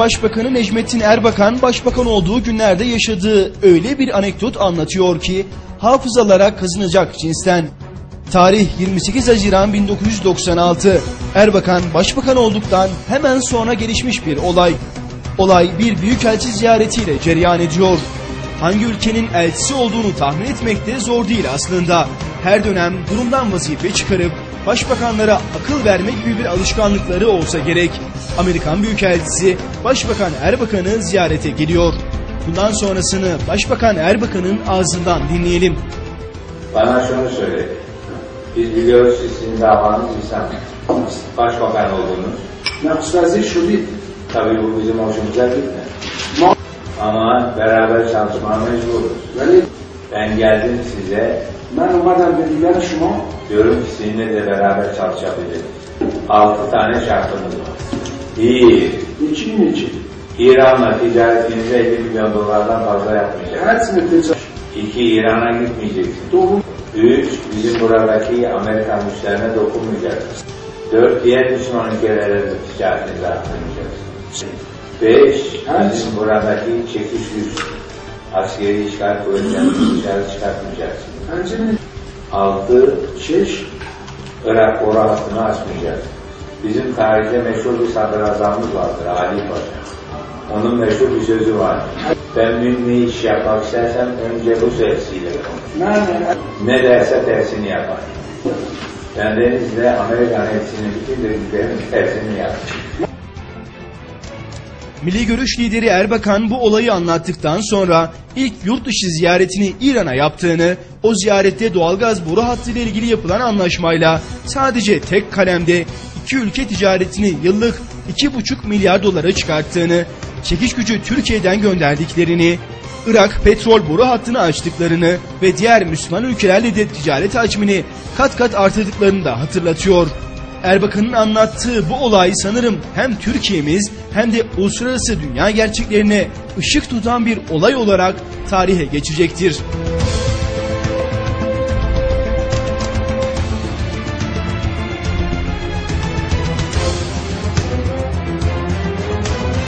Başbakanı Necmettin Erbakan başbakan olduğu günlerde yaşadığı öyle bir anekdot anlatıyor ki hafızalara kazınacak cinsten. Tarih 28 Haziran 1996. Erbakan başbakan olduktan hemen sonra gelişmiş bir olay. Olay bir büyükelçi ziyaretiyle cereyan ediyor. Hangi ülkenin elçisi olduğunu tahmin etmek de zor değil aslında. Her dönem durumdan vazife çıkarıp başbakanlara akıl verme gibi bir alışkanlıkları olsa gerek. Amerikan Büyükelçisi Başbakan Erbakan'ı ziyarete geliyor. Bundan sonrasını Başbakan Erbakan'ın ağzından dinleyelim. Bana şunu söyle. Biz biliyoruz ki sizin davanız insan. Başbakan oldunuz. Nakışlazi şudit. Tabii bu bizim hoşumuza gitmez. Ama beraber çalışmaya mecburuz. Böyle ben geldim size. Ben umadan dediler şuma. Diyorum ki seninle de beraber çalışabilirim. Altı tane şartımız var. Bir. Niçin niçin? İran'la ticaretinizi 50 milyon dolardan fazla yapmayacaksınız. İki, İran'a gitmeyeceksiniz. Doğru. Üç, bizim buradaki Amerikan müşterine dokunmayacaksınız. Dört, diğer Müslüman ülkelerle ticaretinizi arttırmayacaksınız. Beş, bizim buradaki çekiş güç Askeri işgal koyacaksınız, dışarı çıkartmayacaksınız. Altı şiş Irak boru hattını açmayacak. Bizim tarihte meşhur bir sadrazamımız vardır, Ali Paşa. Onun meşhur bir sözü var. Ben ne iş yapmak istersem önce Rus elçisiyle konuş. Ne derse tersini yapar. Ben Deniz'le Amerikan elçisinin bütün dediklerinin tersini yaptım. Milli Görüş lideri Erbakan bu olayı anlattıktan sonra ilk yurt dışı ziyaretini İran'a yaptığını, o ziyarette doğalgaz boru hattı ile ilgili yapılan anlaşmayla sadece tek kalemde iki ülke ticaretini yıllık 2,5 milyar dolara çıkarttığını, çekiş gücü Türkiye'den gönderdiklerini, Irak petrol boru hattını açtıklarını ve diğer Müslüman ülkelerle de ticaret hacmini kat kat artırdıklarını da hatırlatıyor. Erbakan'ın anlattığı bu olay sanırım hem Türkiye'miz hem de uluslararası dünya gerçeklerine ışık tutan bir olay olarak tarihe geçecektir.